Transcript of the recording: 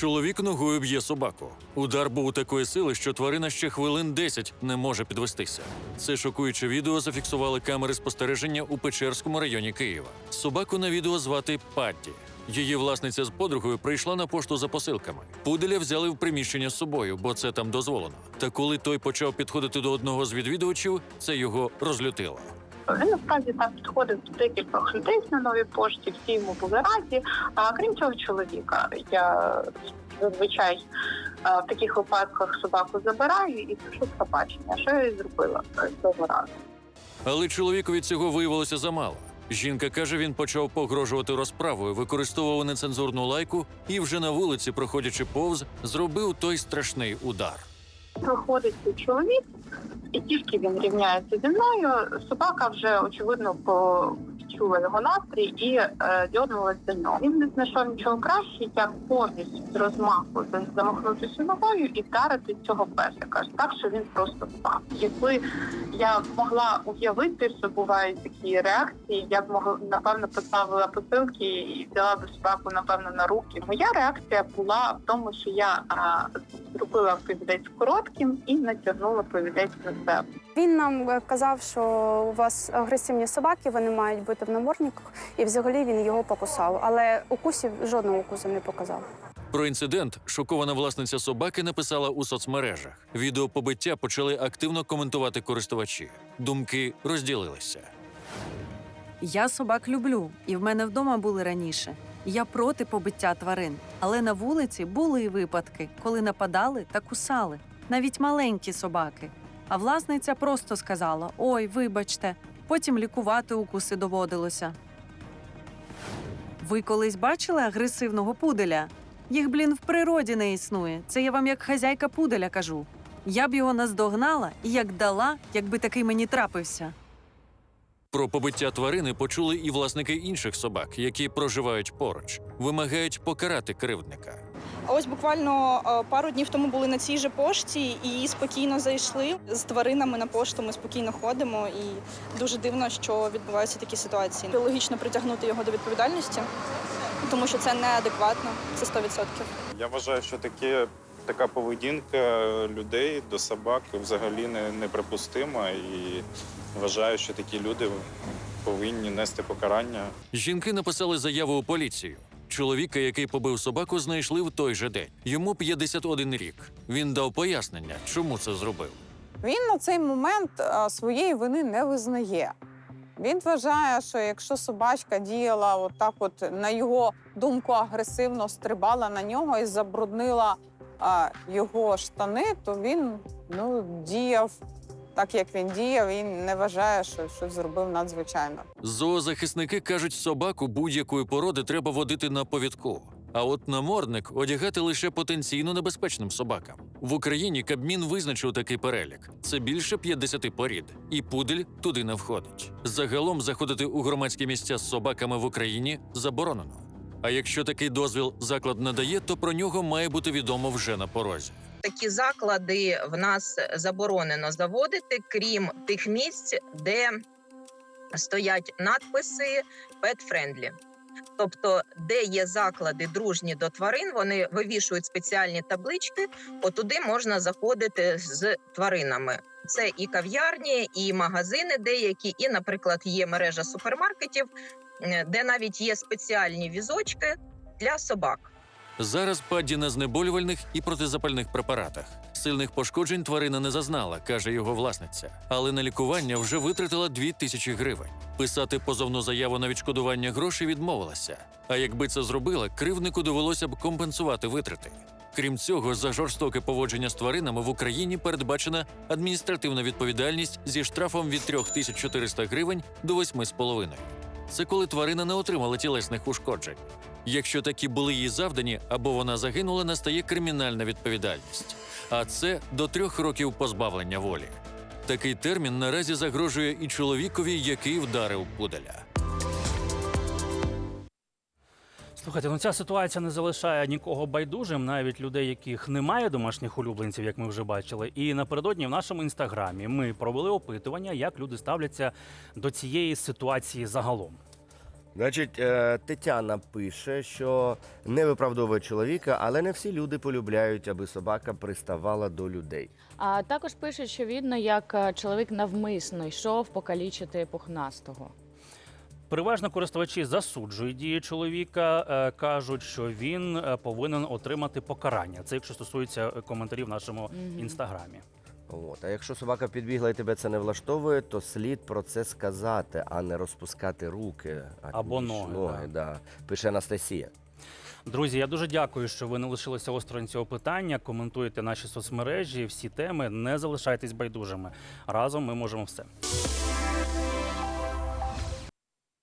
Чоловік ногою б'є собаку. Удар був такої сили, що тварина ще хвилин 10 не може підвестися. Це шокуюче відео зафіксували камери спостереження у Печерському районі Києва. Собаку на відео звати Падді. Її власниця з подругою прийшла на пошту за посилками. Пуделя взяли в приміщення з собою, бо це там дозволено. Та коли той почав підходити до одного з відвідувачів, це його розлютило. Він насправді там підходив до декількох людей на новій пошті, всі йому були раді. А крім цього чоловіка, я зазвичай в таких випадках собаку забираю і пишу пробачення. Що я і зробила цього разу. Але чоловікові цього виявилося замало. Жінка каже, він почав погрожувати розправою, використовував нецензурну лайку і вже на вулиці, проходячи повз, зробив той страшний удар. Проходить цей чоловік, і тільки він рівняється зі мною, собака вже очевидно почула його настрій і е, дьорнулась до нього. Він не знайшов нічого краще, як повністю з розмаху замахнутися ногою і вдарити цього песика, так що він просто впав. Якби я могла уявити, що бувають такі реакції, я б могла напевно поставила посилки і взяла б собаку напевно на руки. Моя реакція була в тому, що я а, зробила повідець коротким і натягнула повідець на себе. Він нам е, казав, що у вас агресивні собаки, вони мають бути в намордниках, і взагалі він його покусав. Але укусів жодного укусу не показав. Про інцидент шокована власниця собаки написала у соцмережах. Відео побиття почали активно коментувати користувачі. Думки розділилися. Я собак люблю, і в мене вдома були раніше. Я проти побиття тварин, але на вулиці були випадки, коли нападали та кусали, навіть маленькі собаки. А власниця просто сказала: Ой, вибачте, потім лікувати укуси доводилося. Ви колись бачили агресивного пуделя? Їх, блін, в природі не існує. Це я вам як хазяйка пуделя кажу. Я б його наздогнала і як дала, якби такий мені трапився. Про побиття тварини почули і власники інших собак, які проживають поруч, вимагають покарати кривдника. А ось буквально е, пару днів тому були на цій же пошті і спокійно зайшли з тваринами на пошту. Ми спокійно ходимо, і дуже дивно, що відбуваються такі ситуації. Логічно притягнути його до відповідальності, тому що це неадекватно. Це 100%. Я вважаю, що таке, така поведінка людей до собак взагалі не, неприпустима і вважаю, що такі люди повинні нести покарання. Жінки написали заяву у поліцію. Чоловіка, який побив собаку, знайшли в той же день. Йому 51 рік. Він дав пояснення, чому це зробив. Він на цей момент своєї вини не визнає. Він вважає, що якщо собачка діяла отак, от на його думку, агресивно стрибала на нього і забруднила а, його штани, то він ну, діяв так, як він діяв. Він не вважає, що щось зробив надзвичайно. Зоозахисники кажуть, собаку будь-якої породи треба водити на повідку. А от намордник одягати лише потенційно небезпечним собакам. В Україні Кабмін визначив такий перелік: це більше 50 порід, і пудель туди не входить. Загалом заходити у громадські місця з собаками в Україні заборонено. А якщо такий дозвіл заклад надає, то про нього має бути відомо вже на порозі. такі заклади в нас заборонено заводити, крім тих місць, де стоять надписи pet friendly. Тобто, де є заклади дружні до тварин, вони вивішують спеціальні таблички. Отуди можна заходити з тваринами. Це і кав'ярні, і магазини деякі, і, наприклад, є мережа супермаркетів, де навіть є спеціальні візочки для собак. Зараз падді на знеболювальних і протизапальних препаратах. Сильних пошкоджень тварина не зазнала, каже його власниця. Але на лікування вже витратила 2 тисячі гривень. Писати позовну заяву на відшкодування грошей відмовилася. А якби це зробила, кривднику довелося б компенсувати витрати. Крім цього, за жорстоке поводження з тваринами в Україні передбачена адміністративна відповідальність зі штрафом від 3400 гривень до 8,5. Це коли тварина не отримала тілесних ушкоджень. Якщо такі були їй завдані або вона загинула, настає кримінальна відповідальність. А це до трьох років позбавлення волі. Такий термін наразі загрожує і чоловікові, який вдарив пуделя. Слухайте, ну ця ситуація не залишає нікого байдужим, навіть людей, яких немає домашніх улюбленців, як ми вже бачили. І напередодні в нашому інстаграмі ми провели опитування, як люди ставляться до цієї ситуації загалом. Значить, е, Тетяна пише, що не виправдовує чоловіка, але не всі люди полюбляють, аби собака приставала до людей. А також пишуть, що видно, як е, чоловік навмисно йшов покалічити пухнастого. Переважно користувачі засуджують дії чоловіка, е, кажуть, що він е, повинен отримати покарання. Це якщо стосується е, коментарів в нашому інстаграмі. От. А якщо собака підбігла і тебе це не влаштовує, то слід про це сказати, а не розпускати руки а Або ноги, ноги да. Пише Анастасія. Друзі, я дуже дякую, що ви не лишилися осторонь цього питання. Коментуєте наші соцмережі, всі теми. Не залишайтесь байдужими. Разом ми можемо все.